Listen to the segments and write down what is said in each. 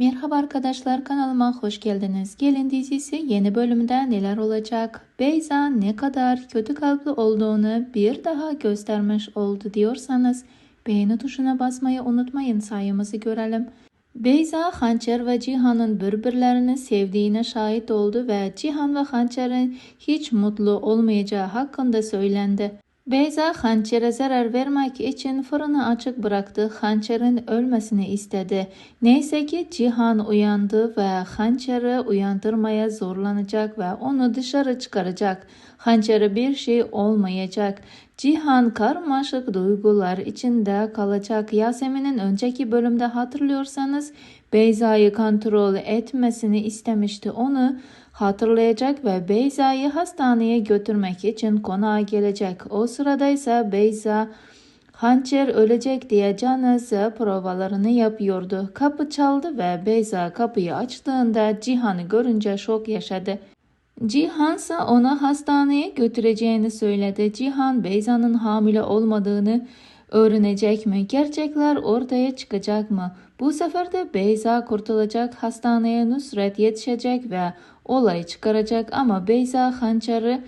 Merhaba arkadaşlar kanalıma hoş geldiniz. Gelin dizisi yeni bölümde neler olacak? Beyza ne kadar kötü kalpli olduğunu bir daha göstermiş oldu diyorsanız beğeni tuşuna basmayı unutmayın sayımızı görelim. Beyza Hançer ve Cihan'ın birbirlerini sevdiğine şahit oldu ve Cihan ve Hançer'in hiç mutlu olmayacağı hakkında söylendi. Beyza hançere zarar vermek için fırını açık bıraktı. Hançer'in ölmesini istedi. Neyse ki Cihan uyandı ve hançeri uyandırmaya zorlanacak ve onu dışarı çıkaracak. Hançere bir şey olmayacak. Cihan karmaşık duygular içinde kalacak. Yasemin'in önceki bölümde hatırlıyorsanız Beyza'yı kontrol etmesini istemişti. Onu hatırlayacak ve Beyza'yı hastaneye götürmek için konağa gelecek. O sırada ise Beyza hançer ölecek diye canızı provalarını yapıyordu. Kapı çaldı ve Beyza kapıyı açtığında Cihan'ı görünce şok yaşadı. Cihan ise ona hastaneye götüreceğini söyledi. Cihan Beyza'nın hamile olmadığını öğrenecek mi? Gerçekler ortaya çıkacak mı? Bu sefer de Beyza kurtulacak, hastaneye Nusret yetişecek ve olay çıkaracak ama Beyza hançeri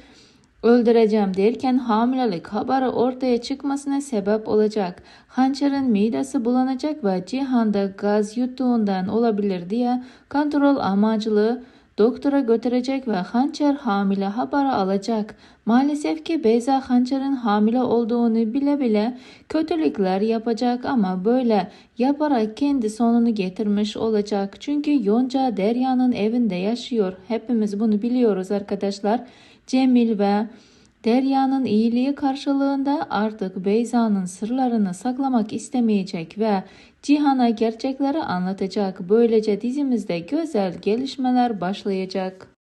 öldüreceğim derken hamilelik haberi ortaya çıkmasına sebep olacak. Hançerin midesi bulanacak ve Cihan'da gaz yuttuğundan olabilir diye kontrol amacılı doktora götürecek ve Hançer hamile haberi alacak. Maalesef ki Beyza Hançer'in hamile olduğunu bile bile kötülükler yapacak ama böyle yaparak kendi sonunu getirmiş olacak. Çünkü Yonca Derya'nın evinde yaşıyor. Hepimiz bunu biliyoruz arkadaşlar. Cemil ve Derya'nın iyiliği karşılığında artık Beyza'nın sırlarını saklamak istemeyecek ve Cihan'a gerçekleri anlatacak. Böylece dizimizde güzel gelişmeler başlayacak.